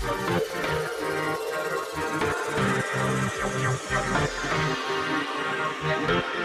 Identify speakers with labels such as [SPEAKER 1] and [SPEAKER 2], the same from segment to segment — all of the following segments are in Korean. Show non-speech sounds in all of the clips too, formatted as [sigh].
[SPEAKER 1] Thank you.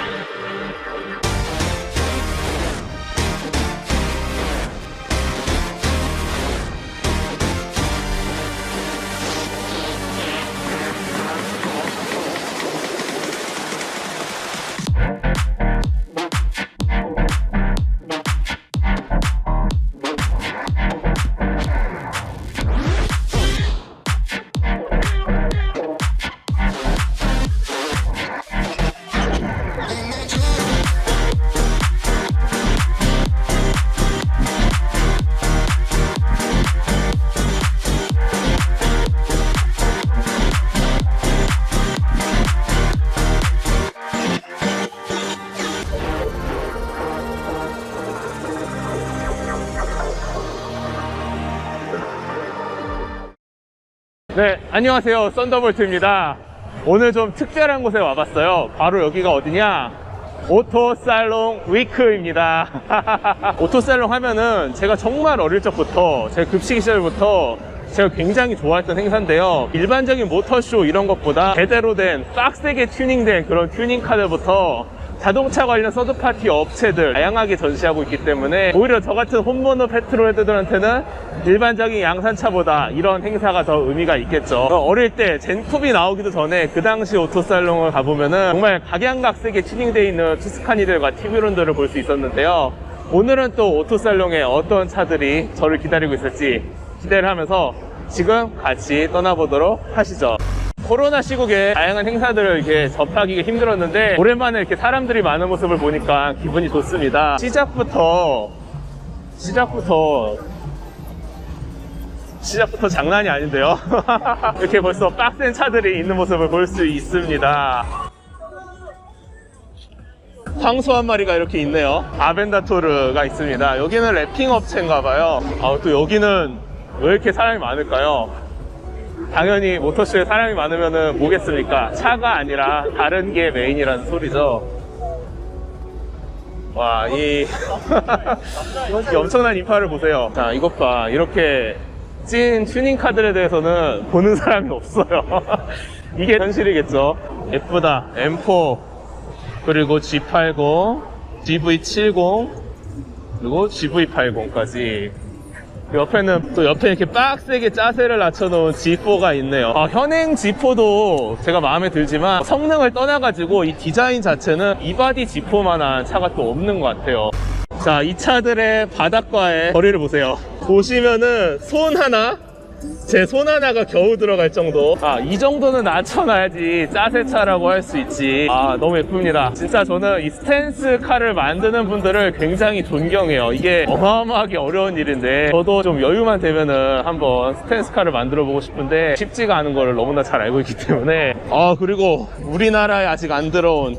[SPEAKER 1] 네, 안녕하세요. 썬더볼트입니다. 오늘 좀 특별한 곳에 와봤어요. 바로 여기가 어디냐? 오토살롱 위크입니다. [laughs] 오토살롱 하면은 제가 정말 어릴 적부터, 제 급식 시절부터 제가 굉장히 좋아했던 행사인데요. 일반적인 모터쇼 이런 것보다 제대로 된 빡세게 튜닝된 그런 튜닝 카드부터 자동차 관련 서드파티 업체들 다양하게 전시하고 있기 때문에 오히려 저 같은 홈모노 페트롤 헤드들한테는 일반적인 양산차보다 이런 행사가 더 의미가 있겠죠. 어릴 때 젠쿱이 나오기도 전에 그 당시 오토살롱을 가보면은 정말 각양각색의 튜닝되어 있는 투스카니들과 티뷰론들을 볼 수 있었는데요. 오늘은 또 오토살롱에 어떤 차들이 저를 기다리고 있을지 기대를 하면서 지금 같이 떠나보도록 하시죠. 코로나 시국에 다양한 행사들을 이렇게 접하기가 힘들었는데 오랜만에 이렇게 사람들이 많은 모습을 보니까 기분이 좋습니다. 시작부터 시작부터 시작부터 장난이 아닌데요. [laughs] 이렇게 벌써 빡센 차들이 있는 모습을 볼 수 있습니다. 황소 한 마리가 이렇게 있네요. 아벤다토르가 있습니다. 여기는 랩핑 업체인가 봐요. 아, 또 여기는 왜 이렇게 사람이 많을까요? 당연히 모터쇼에 사람이 많으면은 뭐겠습니까? 차가 아니라 다른 게 메인이라는 소리죠. 와, 이, 이 [laughs] 엄청난 인파를 보세요. 자, 이것 봐. 이렇게 찐 튜닝 카드에 대해서는 보는 사람이 없어요. [laughs] 이게 현실이겠죠. 예쁘다. M4, 그리고 G80, GV70, 그리고 GV80까지. 옆에는 또 옆에 이렇게 빡세게 짜세를 낮춰놓은 G4가 있네요. 아, 현행 G4도 제가 마음에 들지만 성능을 떠나가지고 이 디자인 자체는 이바디 G4만한 차가 또 없는 것 같아요. 자, 이 차들의 바닥과의 거리를 보세요. 보시면은 손 하나, 제 손 하나가 겨우 들어갈 정도. 아, 이 정도는 낮춰놔야지 짜세차라고 할 수 있지. 아, 너무 예쁩니다. 진짜 저는 이 스탠스 카를 만드는 분들을 굉장히 존경해요. 이게 어마어마하게 어려운 일인데, 저도 좀 여유만 되면은 한번 스탠스 카를 만들어 보고 싶은데, 쉽지가 않은 거를 너무나 잘 알고 있기 때문에. 아, 그리고 우리나라에 아직 안 들어온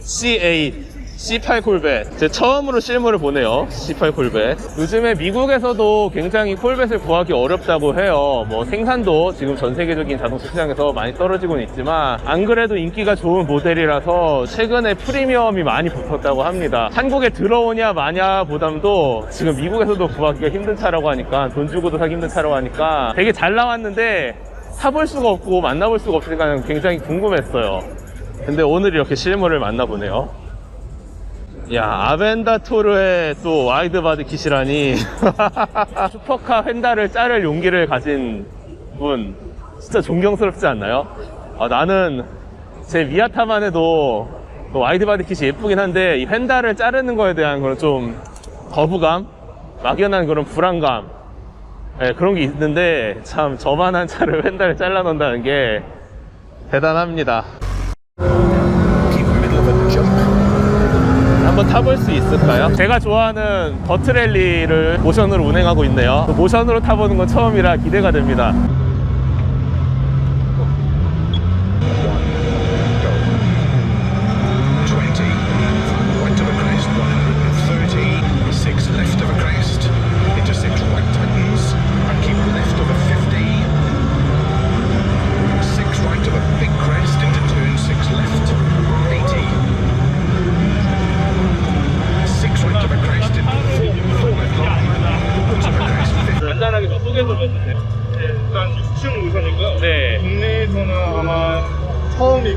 [SPEAKER 1] C8 C8 콜벳 제 처음으로 실물을 보네요 C8 콜벳 요즘에 미국에서도 굉장히 콜벳을 구하기 어렵다고 해요. 뭐 생산도 지금 전 세계적인 자동차 시장에서 많이 떨어지고는 있지만 안 그래도 인기가 좋은 모델이라서 최근에 프리미엄이 많이 붙었다고 합니다. 한국에 들어오냐 마냐 보담도 지금 미국에서도 구하기가 힘든 차라고 하니까 돈 주고도 사기 힘든 차라고 하니까 되게 잘 나왔는데 사볼 수가 없고 만나볼 수가 없으니까 굉장히 궁금했어요. 근데 오늘 이렇게 실물을 만나보네요 야 아벤다토르의 또 와이드바디 킷이라니. [laughs] 슈퍼카 펜다를 자를 용기를 가진 분. 진짜 존경스럽지 않나요? 아, 나는 제 미아타만 해도 그 와이드바디 킷이 예쁘긴 한데 이 펜다를 자르는 거에 대한 그런 좀 거부감? 막연한 그런 불안감? 네, 그런 게 있는데 참 저만한 차를 [laughs] 펜다를 잘라 놓는다는 게 대단합니다 한번 타볼 수 있을까요? 제가 좋아하는 버트랠리를 모션으로 운행하고 있네요. 또 모션으로 타보는 건 처음이라 기대가 됩니다.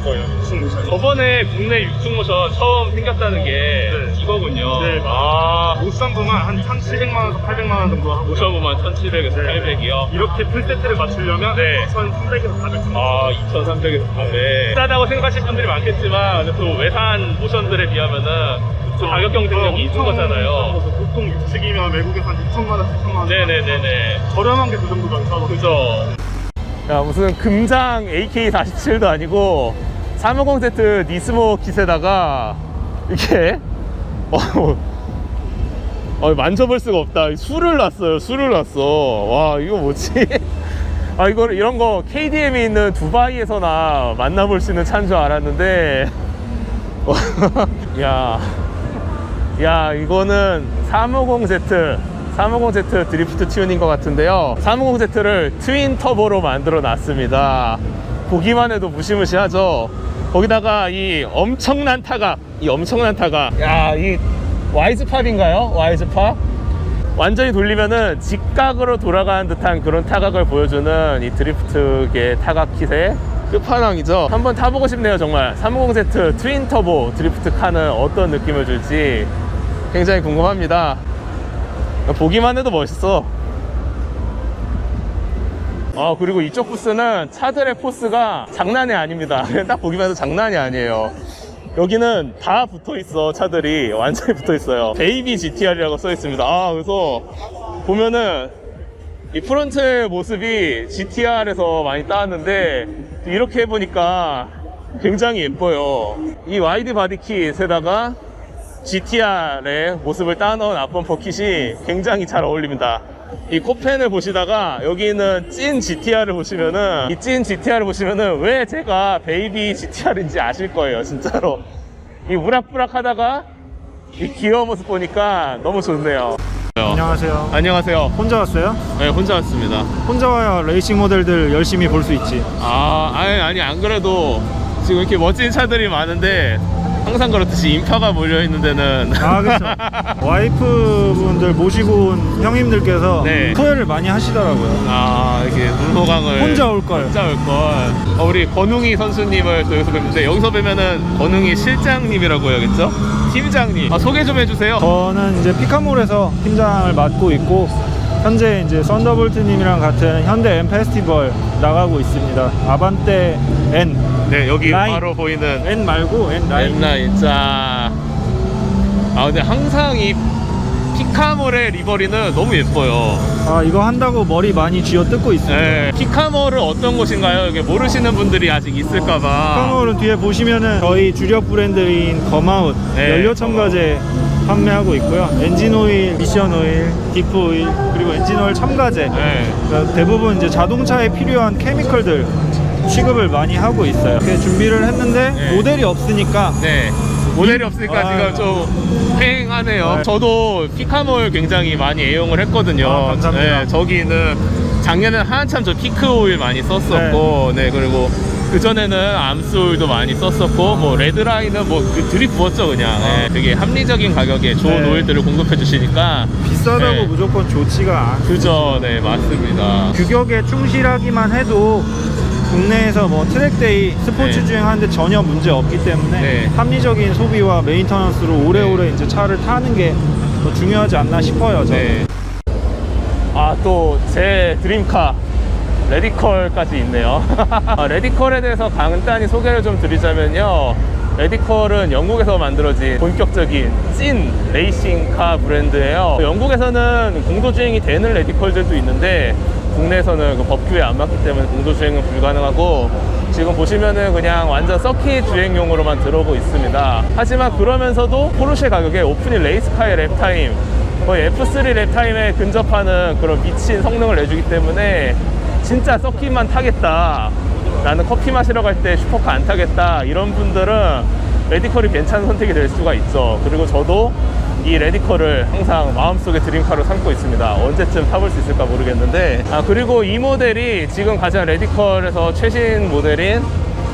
[SPEAKER 2] 거예요. 6층 노선.
[SPEAKER 1] 저번에 국내 육중모션 처음 생겼다는 게
[SPEAKER 2] 네.
[SPEAKER 1] 이거군요.
[SPEAKER 2] 네,
[SPEAKER 1] 아,
[SPEAKER 2] 모션부만 한 1,700만 원에서 800만 원 정도 하고
[SPEAKER 1] 모션부만 1,700에서
[SPEAKER 2] 네.
[SPEAKER 1] 800이요.
[SPEAKER 2] 이렇게 풀세트를 맞추려면
[SPEAKER 1] 네.
[SPEAKER 2] 1,300에서 400.
[SPEAKER 1] 아, 2,300에서 400. 싸다고 생각하실 분들이 많겠지만, 또 외산 모션들에 비하면은 또 가격 경쟁력이 있는 거잖아요.
[SPEAKER 2] 보통 6층이면 외국에서 한 6천만 원, 7천만 원.
[SPEAKER 1] 네네네네.
[SPEAKER 2] 저렴한 게 그 정도가 있어.
[SPEAKER 1] 그죠. 야, 무슨 금장 AK47도 아니고, 350Z 니스모 킷에다가, 이렇게, 어, 어, 만져볼 수가 없다. 술을 놨어요. 술을 놨어. 와, 이거 뭐지? [laughs] 아, 이거, 이런 거 KDM이 있는 두바이에서나 만나볼 수 있는 차인 줄 알았는데, 어, [laughs] 야, 야, 이거는 350Z, 350Z 드리프트 튜닝인 것 같은데요. 350Z를 트윈 터보로 만들어 놨습니다. 보기만 해도 무시무시하죠. 거기다가 이 엄청난 타각, 이 엄청난 타각. 야, 이 와이즈팝인가요? 와이즈팝? 완전히 돌리면은 직각으로 돌아가는 듯한 그런 타각을 보여주는 이 드리프트계 타각 킷의 끝판왕이죠. 한번 타보고 싶네요, 정말. 350Z 트윈 터보 드리프트 카는 어떤 느낌을 줄지 굉장히 궁금합니다. 보기만 해도 멋있어. 아, 그리고 이쪽 부스는 차들의 포스가 장난이 아닙니다. [laughs] 딱 보기만 해도 장난이 아니에요. 여기는 다 붙어 있어, 차들이. 완전히 붙어 있어요. 베이비 GTR이라고 써 있습니다. 아, 그래서 보면은 이 프론트 모습이 GTR에서 많이 따왔는데 이렇게 해보니까 굉장히 예뻐요. 이 와이드 바디 킷에다가 GTR의 모습을 따놓은 앞범퍼 킷이 굉장히 잘 어울립니다. 이 코펜을 보시다가 여기 있는 찐 GTR을 보시면은 이 찐 GTR을 보시면은 왜 제가 베이비 GTR인지 아실 거예요, 진짜로. 이 우락부락 하다가 이 귀여운 모습 보니까 너무 좋네요.
[SPEAKER 3] 안녕하세요.
[SPEAKER 1] 안녕하세요.
[SPEAKER 3] 혼자 왔어요?
[SPEAKER 1] 네, 혼자 왔습니다.
[SPEAKER 3] 혼자 와야 레이싱 모델들 열심히 볼 수 있지.
[SPEAKER 1] 아, 아니, 아니, 안 그래도 지금 이렇게 멋진 차들이 많은데 항상 그렇듯이 인파가 몰려있는 데는
[SPEAKER 3] 아, 그렇죠. [laughs] 와이프분들 모시고 온 형님들께서
[SPEAKER 1] 네.
[SPEAKER 3] 토요를 많이 하시더라고요.
[SPEAKER 1] 아, 이렇게 물호강을
[SPEAKER 3] 혼자 올 걸.
[SPEAKER 1] 혼자 올 걸. 어, 우리 권웅이 선수님을 또 여기서 뵙는데 여기서 뵈면은 권웅이 실장님이라고 해야겠죠? 팀장님. 아, 소개 좀 해주세요.
[SPEAKER 3] 저는 이제 피카몰에서 팀장을 맡고 있고 현재 이제 썬더볼트님이랑 같은 현대 M 페스티벌 나가고 있습니다. 아반떼 N,
[SPEAKER 1] 네, 여기
[SPEAKER 3] 라인.
[SPEAKER 1] 바로 보이는
[SPEAKER 3] N 말고 N 라인.
[SPEAKER 1] 엠라인. 자. 아, 근데 항상 이 피카몰의 리버리는 너무 예뻐요.
[SPEAKER 3] 아 이거 한다고 머리 많이 쥐어 뜯고 있습니다.
[SPEAKER 1] 네. 피카몰은 어떤 곳인가요? 이게 모르시는 분들이 아직 있을까봐.
[SPEAKER 3] 피카몰은 뒤에 보시면은 저희 주력 브랜드인 거마웃
[SPEAKER 1] 네,
[SPEAKER 3] 연료 첨가제 판매하고 있고요. 엔진 오일, 미션 오일, 디프 오일 그리고 엔진 오일 첨가제
[SPEAKER 1] 네.
[SPEAKER 3] 그러니까 대부분 이제 자동차에 필요한 케미컬들 취급을 많이 하고 있어요. 이렇게 준비를 했는데
[SPEAKER 1] 네.
[SPEAKER 3] 모델이 없으니까
[SPEAKER 1] 네. 모델이 없으니까
[SPEAKER 3] 아.
[SPEAKER 1] 지금 좀 휑하네요.
[SPEAKER 3] 네.
[SPEAKER 1] 저도 피카몰 굉장히 많이 애용을 했거든요.
[SPEAKER 3] 아, 감사합니다.
[SPEAKER 1] 네, 저기는 작년에 한참 저 피크 오일 많이 썼었고, 네, 그리고 그 전에는 암스 오일도 많이 썼었고, 뭐 레드라인은 뭐그 들이부었죠 그냥. 네, 되게 합리적인 가격에 좋은
[SPEAKER 3] 네.
[SPEAKER 1] 오일들을 공급해 주시니까.
[SPEAKER 3] 비싸다고
[SPEAKER 1] 네.
[SPEAKER 3] 무조건 좋지가 않고
[SPEAKER 1] 그죠, 네 맞습니다.
[SPEAKER 3] 규격에 충실하기만 해도 국내에서 뭐 트랙데이 스포츠
[SPEAKER 1] 네.
[SPEAKER 3] 주행하는데 전혀 문제 없기 때문에
[SPEAKER 1] 네.
[SPEAKER 3] 합리적인 소비와 메인터넌스로 오래오래 이제 차를 타는 게 더 중요하지 않나 싶어요. 저는.
[SPEAKER 1] 네. 아, 또 제 드림카 레디컬까지 있네요. [laughs] 아, 레디컬에 대해서 간단히 소개를 좀 드리자면요. 레디컬은 영국에서 만들어진 본격적인 찐 레이싱카 브랜드예요. 영국에서는 공도주행이 되는 레디컬들도 있는데 국내에서는 그 법규에 안 맞기 때문에 공도주행은 불가능하고 지금 보시면은 그냥 완전 서킷 주행용으로만 들어오고 있습니다. 하지만 그러면서도 포르쉐 가격에 오프닝 레이스카의 랩타임 거의 F3 랩타임에 근접하는 그런 미친 성능을 내주기 때문에 진짜 서킷만 타겠다. 나는 커피 마시러 갈 때 슈퍼카 안 타겠다. 이런 분들은 레디컬이 괜찮은 선택이 될 수가 있죠. 그리고 저도 이 레디컬을 항상 마음속에 드림카로 삼고 있습니다. 언제쯤 타볼 수 있을까 모르겠는데. 아, 그리고 이 모델이 지금 가장 레디컬에서 최신 모델인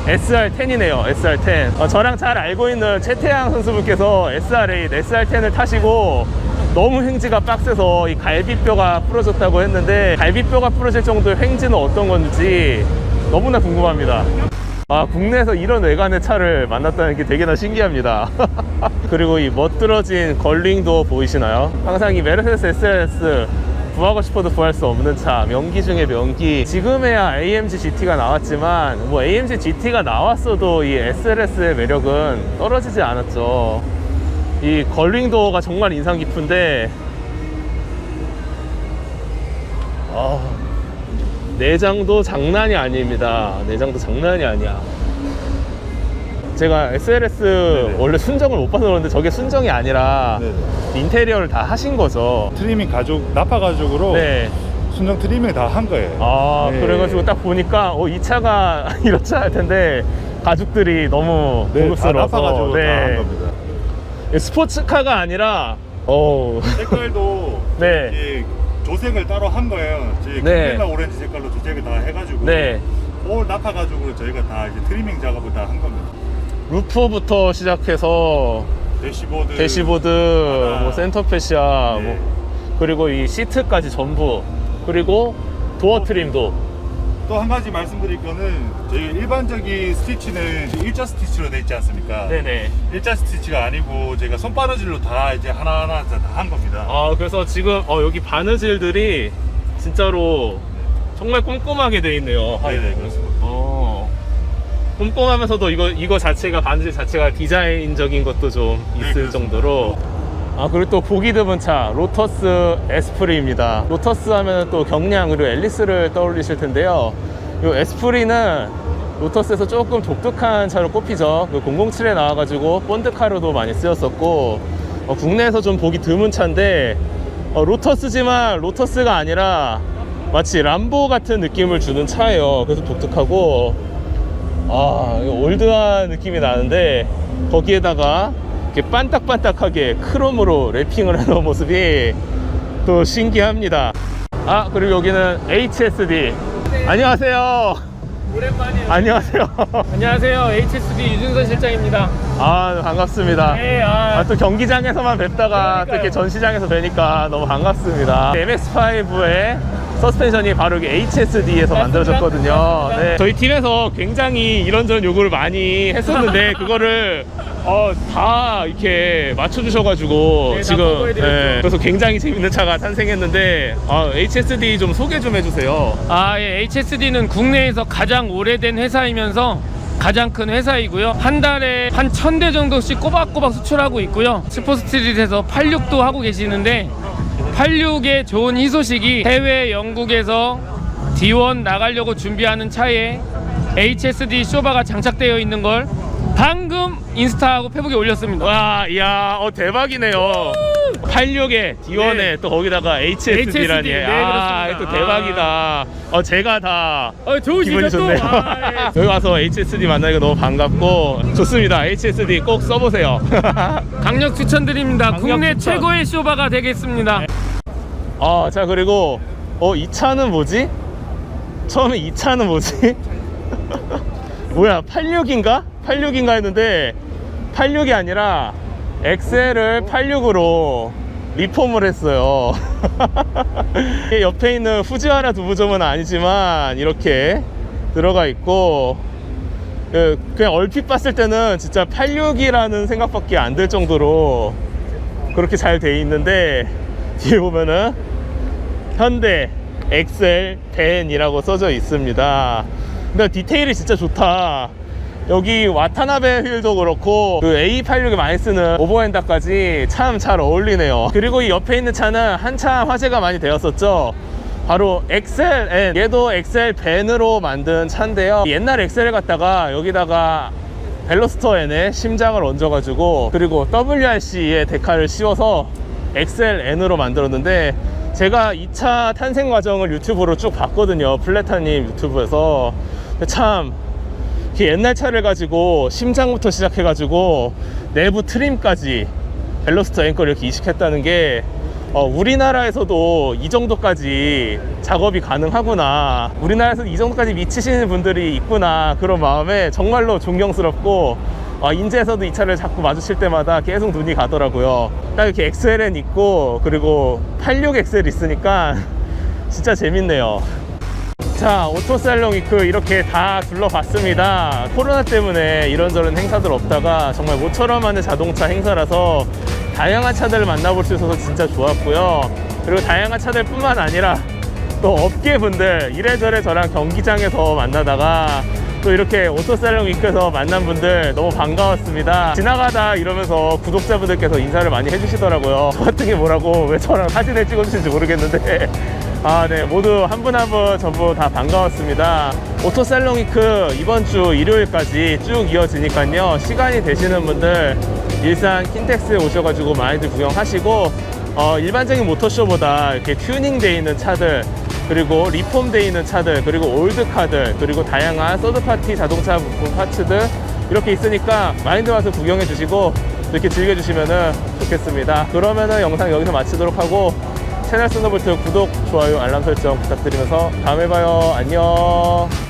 [SPEAKER 1] SR10이네요. SR10. 어, 저랑 잘 알고 있는 최태양 선수분께서 SR8, SR10을 타시고 너무 횡지가 빡세서 이 갈비뼈가 부러졌다고 했는데 갈비뼈가 부러질 정도의 횡지는 어떤 건지 너무나 궁금합니다. 아, 국내에서 이런 외관의 차를 만났다는 게 되게나 신기합니다. [laughs] 그리고 이 멋들어진 걸링도 보이시나요? 항상 이 메르세데스 SLS 구하고 싶어도 구할 수 없는 차 명기 중에 명기 지금에야 AMG GT가 나왔지만 뭐 AMG GT가 나왔어도 이 SLS의 매력은 떨어지지 않았죠 이 걸링 도어가 정말 인상 깊은데 아, 내장도 장난이 아닙니다 내장도 장난이 아니야 제가 SLS
[SPEAKER 2] 네네.
[SPEAKER 1] 원래 순정을 못 봐서 그러는데 저게 순정이 아니라
[SPEAKER 2] 네네.
[SPEAKER 1] 인테리어를 다 하신 거죠
[SPEAKER 2] 트리밍 가죽, 나파 가죽으로
[SPEAKER 1] 네.
[SPEAKER 2] 순정 트리밍 다 한 거예요.
[SPEAKER 1] 아
[SPEAKER 2] 네.
[SPEAKER 1] 그래가지고 딱 보니까 어, 이 차가 [laughs] 이런 차일 텐데 가죽들이 너무
[SPEAKER 2] 네, 다
[SPEAKER 1] 고급스러워서
[SPEAKER 2] 나파 가죽으로
[SPEAKER 1] 네.
[SPEAKER 2] 다한 겁니다.
[SPEAKER 1] 스포츠카가 아니라 어
[SPEAKER 2] 색깔도 [laughs]
[SPEAKER 1] 네.
[SPEAKER 2] 조색을 따로 한 거예요. 저희
[SPEAKER 1] 네.
[SPEAKER 2] 네. 오렌지 색깔로 조색을 다 해가지고
[SPEAKER 1] 네.
[SPEAKER 2] 올 나파 가죽으로 저희가 다 이제 트리밍 작업을 다 한 겁니다.
[SPEAKER 1] 루프부터 시작해서
[SPEAKER 2] 대시보드,
[SPEAKER 1] 대시보드,
[SPEAKER 2] 하나.
[SPEAKER 1] 뭐 센터페시아,
[SPEAKER 2] 네.
[SPEAKER 1] 뭐 그리고 이 시트까지 전부 그리고 도어 트림도
[SPEAKER 2] 또 한 가지 말씀드릴 거는 저희 일반적인 스티치는 일자 스티치로 돼 있지 않습니까?
[SPEAKER 1] 네네.
[SPEAKER 2] 일자 스티치가 아니고 제가 손바느질로 다 이제 하나하나 다 한 겁니다.
[SPEAKER 1] 아 그래서 지금 어, 여기 바느질들이 진짜로 정말 꼼꼼하게 돼 있네요.
[SPEAKER 2] 네네, 그렇습니다.
[SPEAKER 1] 어. 꼼꼼하면서도 이거 이거 자체가 바느질 자체가 디자인적인 것도 좀
[SPEAKER 2] 네,
[SPEAKER 1] 있을
[SPEAKER 2] 그렇습니다.
[SPEAKER 1] 정도로. 아 그리고 또 보기 드문 차 로터스 에스프리입니다. 로터스 하면 또 경량 그리고 앨리스를 떠올리실 텐데요. 이 에스프리는 로터스에서 조금 독특한 차로 꼽히죠. 그 007에 나와가지고 본드카로도 많이 쓰였었고 어, 국내에서 좀 보기 드문 차인데 어, 로터스지만 로터스가 아니라 마치 람보 같은 느낌을 주는 차예요. 그래서 독특하고 아 올드한 느낌이 나는데 거기에다가 이렇게 반딱반딱하게 크롬으로 랩핑을 해놓은 [laughs] 모습이 또 신기합니다. 아 그리고 여기는 HSD. 안녕하세요.
[SPEAKER 4] 오랜만이에요.
[SPEAKER 1] 안녕하세요.
[SPEAKER 4] 안녕하세요. HSD 유준선 실장입니다.
[SPEAKER 1] 아 반갑습니다.
[SPEAKER 4] 네, 아,
[SPEAKER 1] 아, 또 경기장에서만 뵙다가 또 이렇게
[SPEAKER 4] 그러니까요.
[SPEAKER 1] 전시장에서 뵈니까 너무 반갑습니다. MX5의 서스펜션이 바로 HSD에서. 만들어졌거든요. 네. 저희 팀에서 굉장히 이런저런 요구를 많이 했었는데 [laughs] 그거를 어, 다 이렇게 맞춰주셔가지고
[SPEAKER 4] 네, 다
[SPEAKER 1] 지금
[SPEAKER 4] 커버해드렸죠.
[SPEAKER 1] 그래서 굉장히 재밌는 차가 탄생했는데 아, HSD 좀 소개 좀 해주세요.
[SPEAKER 4] 아, 예, HSD는 국내에서 가장 오래된 회사이면서 가장 큰 회사이고요. 한 달에 한 천 대 정도씩 꼬박꼬박 수출하고 있고요. 스포스트릿에서 86도 하고 계시는데 86의 좋은 희소식이 해외 영국에서 D1 나가려고 준비하는 차에 HSD 쇼바가 장착되어 있는 걸 방금 인스타하고 페북에 올렸습니다.
[SPEAKER 1] 와, 이야, 어, 대박이네요. 86에 D1에
[SPEAKER 4] 네.
[SPEAKER 1] 또 거기다가 HSD라니.
[SPEAKER 4] HSD, 네,
[SPEAKER 1] 아,
[SPEAKER 4] 그렇습니다.
[SPEAKER 1] 또 대박이다. 어, 제가 다
[SPEAKER 4] 어, 좋으시죠
[SPEAKER 1] 기분이
[SPEAKER 4] 또?
[SPEAKER 1] 좋네요.
[SPEAKER 4] 아, 예. [laughs]
[SPEAKER 1] 여기 와서 HSD 만나니까 너무 반갑고 좋습니다. HSD 꼭 써보세요. [laughs]
[SPEAKER 4] 강력 추천드립니다.
[SPEAKER 1] 강력
[SPEAKER 4] 국내
[SPEAKER 1] 추천.
[SPEAKER 4] 최고의 쇼바가 되겠습니다.
[SPEAKER 1] 아, 자 그리고 어, 이 차는 뭐지? 처음에 이 차는 뭐지? [laughs] 뭐야, 86인가? 86인가 했는데 86이 아니라 엑셀을 86으로 리폼을 했어요. [laughs] 옆에 있는 후지와라 두부점은 아니지만 이렇게 들어가 있고 그, 그냥 얼핏 봤을 때는 진짜 86이라는 생각밖에 안 들 정도로 그렇게 잘 돼 있는데 뒤에 보면은 현대 엑셀 벤이라고 써져 있습니다. 근데 디테일이 진짜 좋다. 여기 와타나베 휠도 그렇고 그 A86에 많이 쓰는 오버핸다까지 참 잘 어울리네요. 그리고 이 옆에 있는 차는 한참 화제가 많이 되었었죠. 바로 엑셀 N 얘도 엑셀 벤으로 만든 차인데요. 옛날 엑셀을 갖다가 여기다가 벨로스터 N에 심장을 얹어가지고 그리고 WRC의 데카를 씌워서 XLN으로 만들었는데 제가 이차 탄생 과정을 유튜브로 쭉 봤거든요 플레타님 유튜브에서 참 옛날 차를 가지고 심장부터 시작해가지고 내부 트림까지 벨로스터 걸 이렇게 이식했다는 게 어, 우리나라에서도 이 정도까지 작업이 가능하구나. 우리나라에서 이 정도까지 미치시는 분들이 있구나. 그런 마음에 정말로 존경스럽고 아, 인제에서도 이 차를 자꾸 마주칠 때마다 계속 눈이 가더라고요. 딱 이렇게 XLN 있고 그리고 86XL 있으니까 [laughs] 진짜 재밌네요. 자, 오토살롱 위크 이렇게 다 둘러봤습니다. 코로나 때문에 이런저런 행사들 없다가 정말 모처럼 하는 자동차 행사라서 다양한 차들을 만나볼 수 있어서 진짜 좋았고요. 그리고 다양한 차들 뿐만 아니라 또 업계분들 이래저래 저랑 경기장에서 만나다가 또 이렇게 오토살롱 위크에서 만난 분들 너무 반가웠습니다. 지나가다 이러면서 구독자분들께서 인사를 많이 해주시더라고요. [laughs] 저 같은 게 뭐라고 왜 저랑 사진을 찍어주신지 모르겠는데 [laughs] 아, 네. 모두 한 분 한 분 전부 다 반가웠습니다. 오토살롱 위크 이번 주 일요일까지 쭉 이어지니까요. 시간이 되시는 분들 일산 킨텍스에 오셔가지고 많이들 구경하시고 어, 일반적인 모터쇼보다 이렇게 튜닝돼 있는 차들 그리고 리폼돼 있는 차들 그리고 올드카들 그리고 다양한 서드파티 자동차 부품 파츠들 이렇게 있으니까 많이들 와서 구경해 주시고 이렇게 즐겨 주시면 좋겠습니다. 그러면은 영상 여기서 마치도록 하고 채널 썬더볼트 구독, 좋아요, 알람 설정 부탁드리면서 다음에 봐요. 안녕.